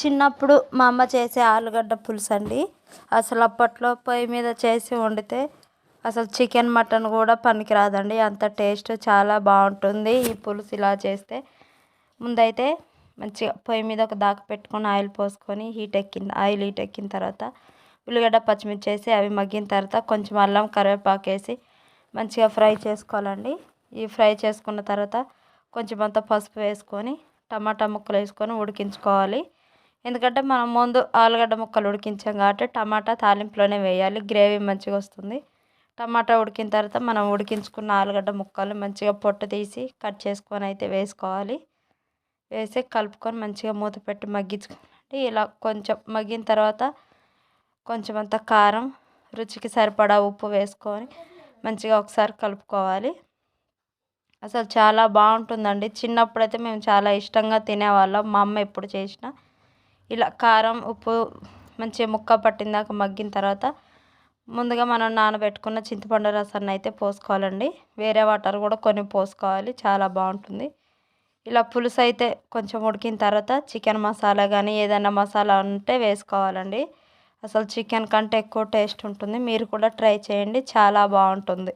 చిన్నప్పుడు మా అమ్మ చేసే ఆలుగడ్డ పులుసు అండి అసలు అప్పట్లో పొయ్యి మీద చేసి వండితే అసలు చికెన్ మటన్ కూడా పనికిరాదండి. అంత టేస్ట్ చాలా బాగుంటుంది ఈ పులుసు ఇలా చేస్తే. ముందైతే మంచిగా పొయ్యి మీద ఒక దాకా పెట్టుకొని ఆయిల్ పోసుకొని హీట్ ఎక్కింది ఆయిల్ హీట్ ఎక్కిన తర్వాత ఉల్లిగడ్డ పచ్చిమిర్చి వేసి అవి మగ్గిన తర్వాత కొంచెం అల్లం కరివేపాకు వేసి మంచిగా ఫ్రై చేసుకోవాలండి. ఈ ఫ్రై చేసుకున్న తర్వాత కొంచెం అంత పసుపు వేసుకొని టమాటా ముక్కలు వేసుకొని ఉడికించుకోవాలి. ఎందుకంటే మనం ముందు ఆలుగడ్డ ముక్కలు ఉడికించాం కాబట్టి టమాటా తాలింపులోనే వేయాలి. గ్రేవీ మంచిగా వస్తుంది. టమాటా ఉడికిన తర్వాత మనం ఉడికించుకున్న ఆలుగడ్డ ముక్కలు మంచిగా పొట్టు తీసి కట్ చేసుకొని అయితే వేసుకోవాలి. వేసి కలుపుకొని మంచిగా మూత పెట్టి మగ్గించుకోవాలి ఇలా కొంచెం మగ్గిన తర్వాత కొంచెం అంత కారం రుచికి సరిపడా ఉప్పు వేసుకొని మంచిగా ఒకసారి కలుపుకోవాలి. అసలు చాలా బాగుంటుందండి. చిన్నప్పుడైతే మేము చాలా ఇష్టంగా తినేవాళ్ళం. మా అమ్మ ఎప్పుడు చేసినా ఇలా కారం ఉప్పు మంచిగా ముక్క పట్టిందాక మగ్గిన తర్వాత ముందుగా మనం నానబెట్టుకున్న చింతపండు రసాన్ని అయితే పోసుకోవాలండి. వేరే వాటర్ కూడా కొన్ని పోసుకోవాలి. చాలా బాగుంటుంది. ఇలా పులుసు అయితే కొంచెం ఉడికిన తర్వాత చికెన్ మసాలా కానీ ఏదైనా మసాలా ఉంటే వేసుకోవాలండి. అసలు చికెన్ కంటే ఎక్కువ టేస్ట్ ఉంటుంది. మీరు కూడా ట్రై చేయండి. చాలా బాగుంటుంది.